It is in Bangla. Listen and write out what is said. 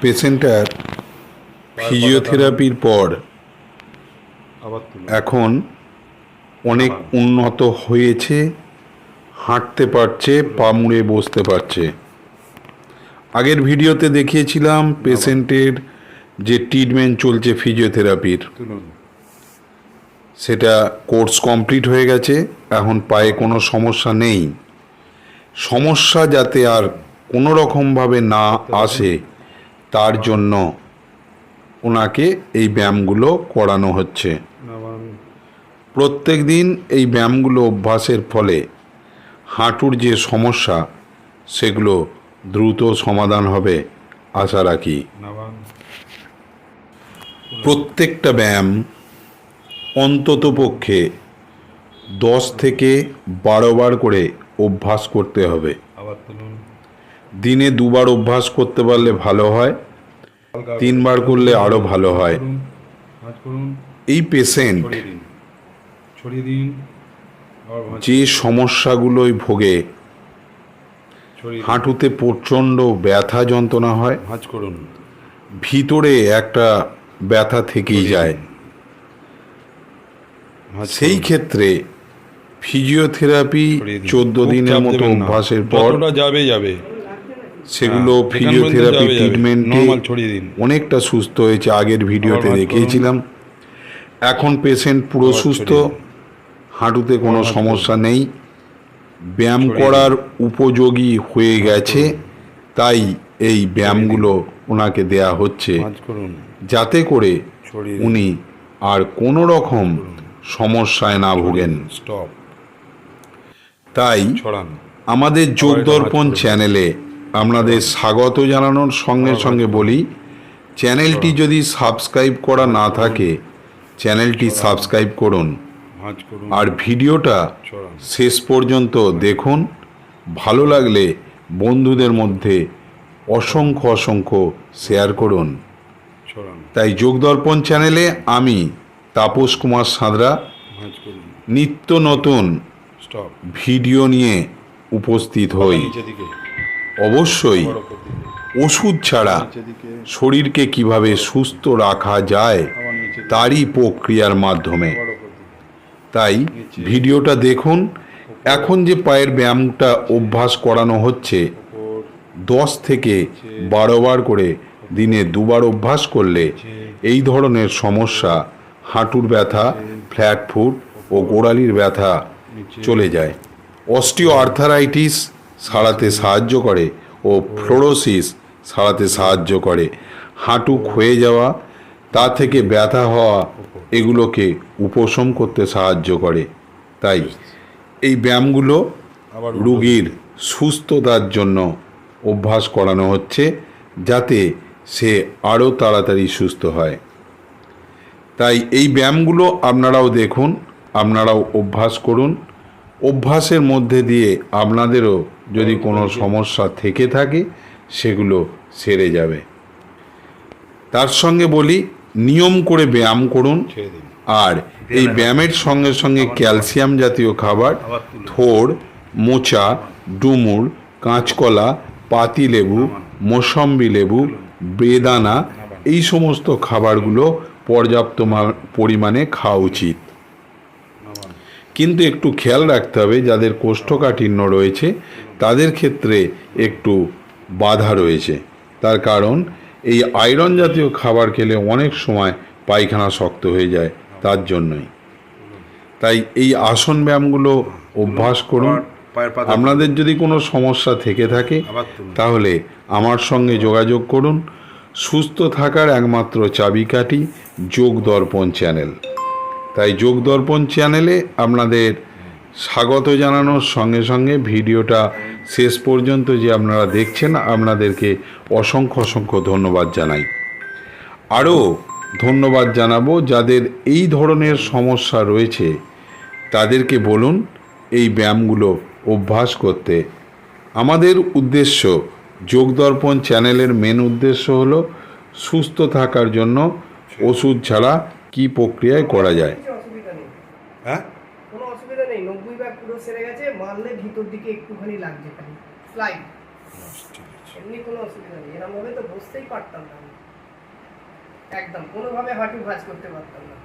পেশেন্টার ফিজিওথেরাপির পর এখন অনেক উন্নত হয়েছে হাঁটতে পারছে পা মুড়ে বসতে পারছে। আগের ভিডিওতে দেখিয়েছিলাম পেশেন্টের যে ট্রিটমেন্ট চলছে ফিজিওথেরাপির। সেটা কোর্স কমপ্লিট হয়ে গেছে এখন পায়ে কোনো সমস্যা নেই। সমস্যা যাতে আর কোনো রকমভাবে না আসে, তার জন্য ওনাকে এই ব্যায়ামগুলো করানো হচ্ছে। প্রত্যেক দিন এই ব্যায়ামগুলো অভ্যাসের ফলে হাঁটুর যে সমস্যা, সেগুলো দ্রুত সমাধান হবে আশা রাখি। প্রত্যেকটা ব্যায়াম অন্তত পক্ষে দশ থেকে বারো বার করে অভ্যাস করতে হবে। আবার দিনে দুবার অভ্যাস করতে পারলে ভালো হয় তিনবার করলে আরও ভালো হয়। এই পেশেন্ট যে সমস্যাগুলোয় ভোগে হাঁটুতে প্রচণ্ড ব্যথা যন্ত্রণা হয় করুন। ভিতরে একটা ব্যথা থেকেই যায়। সেই ক্ষেত্রে ফিজিওথেরাপি চোদ্দ দিনের মতো অভ্যাসের পর যাবে যাবে। সেগুলো হ্যাঁ, ফিজিওথেরাপি যাবে। ট্রিটমেন্টে। অনেকটা সুস্থ হয়েছে আগের ভিডিওতে দেখিয়েছিলাম। এখন পেশেন্ট পুরো সুস্থ হাঁটুতে কোনো সমস্যা নেই। ব্যায়াম করার উপযোগী হয়ে গেছে তাই এই ব্যায়ামগুলো ওনাকে দেয়া হচ্ছে। যাতে করে উনি আর কোনো রকম সমস্যায় না ভোগেন। তাই আমাদের যোগ দর্পণ চ্যানেলে আপনাদের স্বাগত জানানোর সঙ্গে সঙ্গে বলি চ্যানেলটি যদি সাবস্ক্রাইব করা না থাকে চ্যানেলটি সাবস্ক্রাইব করুন। আর ভিডিওটা শেষ পর্যন্ত দেখুন। ভালো লাগলে বন্ধুদের মধ্যে অসংখ্য অসংখ্য শেয়ার করুন। তাই যোগদর্পণ চ্যানেলে আমি তাপস কুমার সাঁতরা নিত্য নতুন ভিডিও নিয়ে উপস্থিত হই। অবশ্যই ওষুধ ছাড়া শরীরকে কীভাবে সুস্থ রাখা যায় তারই প্রক্রিয়ার মাধ্যমে। তাই ভিডিওটা দেখুন। এখন যে পায়ের ব্যায়ামটা অভ্যাস করানো হচ্ছে, দশ থেকে বারো বার করে দিনে দুবার অভ্যাস করলে এই ধরনের সমস্যা, হাঁটুর ব্যথা, ফ্ল্যাট ফুট ও গোড়ালির ব্যথা চলে যায়। অস্টিও আর্থারাইটিস সারাতে সাহায্য করে ও ফ্লোরোসিস সারাতে সাহায্য করে। হাঁটু ক্ষয়ে যাওয়া তা থেকে ব্যথা হওয়া এগুলোকে উপশম করতে সাহায্য করে। তাই এই ব্যায়ামগুলো রুগীর সুস্থতার জন্য অভ্যাস করানো হচ্ছে যাতে সে আরও তাড়াতাড়ি সুস্থ হয়। তাই এই ব্যায়ামগুলো আপনারাও দেখুন আপনারাও অভ্যাস করুন। অভ্যাসের মধ্যে দিয়ে আপনাদেরও যদি কোনো সমস্যা থেকে থাকে সেগুলো সেরে যাবে। তার সঙ্গে বলি নিয়ম করে ব্যায়াম করুন। আর এই ব্যায়ামের সঙ্গে সঙ্গে ক্যালসিয়াম জাতীয় খাবার। থোড় মোচা ডুমুর কাঁচকলা পাতিলেবু মোসম্বি লেবু বেদানা এই সমস্ত খাবারগুলো পর্যাপ্ত পরিমাণে খাওয়া উচিত। কিন্তু একটু খেয়াল রাখতে হবে যাদের কোষ্ঠকাঠিন্য রয়েছে তাদের ক্ষেত্রে একটু বাধা রয়েছে। তার কারণ এই আয়রন জাতীয় খাবার খেলে অনেক সময় পায়খানা শক্ত হয়ে যায় তার জন্যই। তাই এই আসন ব্যায়ামগুলো অভ্যাস করুন। আপনাদের যদি কোনো সমস্যা থেকে থাকে তাহলে আমার সঙ্গে যোগাযোগ করুন। সুস্থ থাকার একমাত্র চাবিকাঠি যোগ দর্পণ চ্যানেল। তাই যোগ দর্পণ চ্যানেলে আপনাদের স্বাগত জানানোর সঙ্গে সঙ্গে ভিডিওটা শেষ পর্যন্ত যে আপনারা দেখছেন, আপনাদেরকে অসংখ্য অসংখ্য ধন্যবাদ জানাই। আরও ধন্যবাদ জানাব, যাদের এই ধরনের সমস্যা রয়েছে, তাদেরকে বলুন এই ব্যায়ামগুলো অভ্যাস করতে। আমাদের উদ্দেশ্য যোগদর্পণ চ্যানেলের মেন উদ্দেশ্য হলো সুস্থ থাকার জন্য ওষুধ ছাড়া কি প্রক্রিয়ায় করা যায়? কিছু অসুবিধা নেই। হ্যাঁ? কোনো অসুবিধা নেই। নব্বই ভাগ পুরো সেরে গেছে মারলে ভিতর দিকে একটুখানি লাগছে খালি। স্লাইড এমনি কোনো অসুবিধা নেই। এরকম ভাবে তো বসতেই পারতাম না আমি। একদম। কোনোভাবে হাঁটু ভাঁজ করতে পারতাম না।